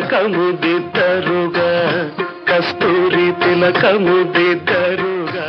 తిలకముదిద్దరుగా కస్తూరి తిలకముదిద్దరుగా